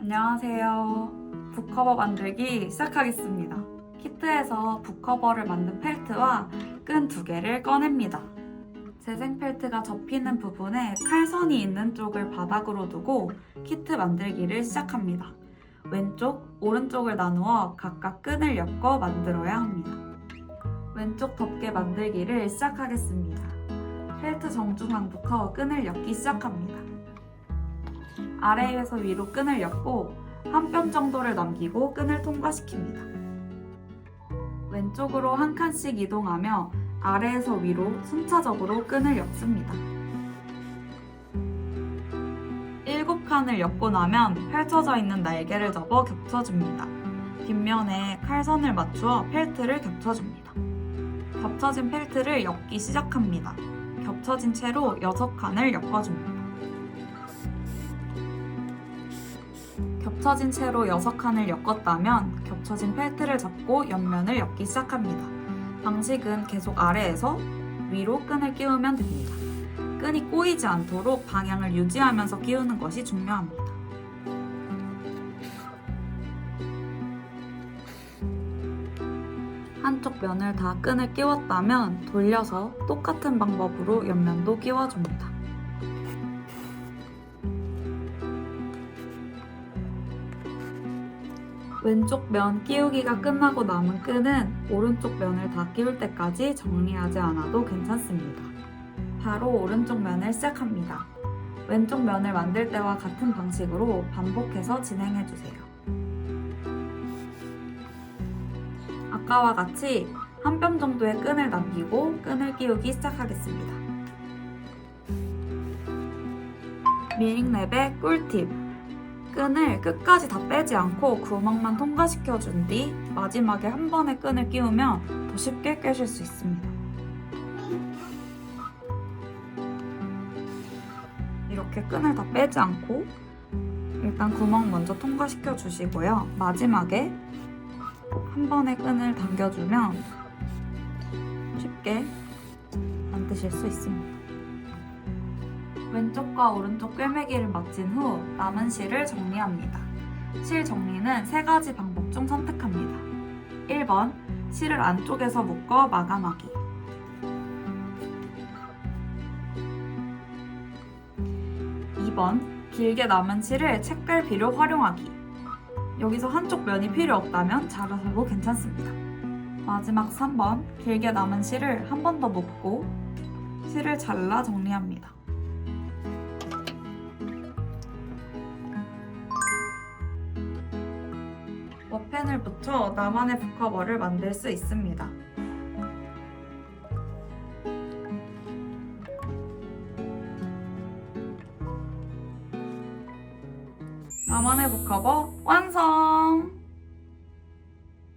안녕하세요. 북커버 만들기 시작하겠습니다. 키트에서 북커버를 만든 펠트와 끈 두 개를 꺼냅니다. 재생 펠트가 접히는 부분에 칼선이 있는 쪽을 바닥으로 두고 키트 만들기를 시작합니다. 왼쪽, 오른쪽을 나누어 각각 끈을 엮어 만들어야 합니다. 왼쪽 덮개 만들기를 시작하겠습니다. 펠트 정중앙부터 끈을 엮기 시작합니다. 아래에서 위로 끈을 엮고 한 뼘 정도를 남기고 끈을 통과시킵니다. 왼쪽으로 한 칸씩 이동하며 아래에서 위로 순차적으로 끈을 엮습니다. 7칸을 엮고 나면 펼쳐져 있는 날개를 접어 겹쳐줍니다. 뒷면에 칼선을 맞추어 펠트를 겹쳐줍니다. 겹쳐진 펠트를 엮기 시작합니다. 겹쳐진 채로 6칸을 엮어줍니다. 겹쳐진 채로 6칸을 엮었다면 겹쳐진 펠트를 잡고 옆면을 엮기 시작합니다. 방식은 계속 아래에서 위로 끈을 끼우면 됩니다. 끈이 꼬이지 않도록 방향을 유지하면서 끼우는 것이 중요합니다. 한쪽 면을 다 끈을 끼웠다면 돌려서 똑같은 방법으로 옆면도 끼워줍니다. 왼쪽 면 끼우기가 끝나고 남은 끈은 오른쪽 면을 다 끼울 때까지 정리하지 않아도 괜찮습니다. 바로 오른쪽 면을 시작합니다. 왼쪽 면을 만들 때와 같은 방식으로 반복해서 진행해 주세요. 아까와 같이 한 뼘 정도의 끈을 남기고 끈을 끼우기 시작하겠습니다. 미닝랩의 꿀팁! 끈을 끝까지 다 빼지 않고 구멍만 통과시켜 준 뒤 마지막에 한 번에 끈을 끼우면 더 쉽게 꿰실 수 있습니다. 이렇게 끈을 다 빼지 않고 일단 구멍 먼저 통과시켜 주시고요. 마지막에 한 번에 끈을 당겨주면 쉽게 만드실 수 있습니다. 왼쪽과 오른쪽 꿰매기를 마친 후 남은 실을 정리합니다. 실 정리는 세 가지 방법 중 선택합니다. 1번 실을 안쪽에서 묶어 마감하기 2번 길게 남은 실을 책갈피로 활용하기 여기서 한쪽 면이 필요 없다면 자르셔도 괜찮습니다. 마지막 3번 길게 남은 실을 한 번 더 묶고 실을 잘라 정리합니다. 펜을 붙여 나만의 북커버를 만들 수 있습니다. 나만의 북커버 완성!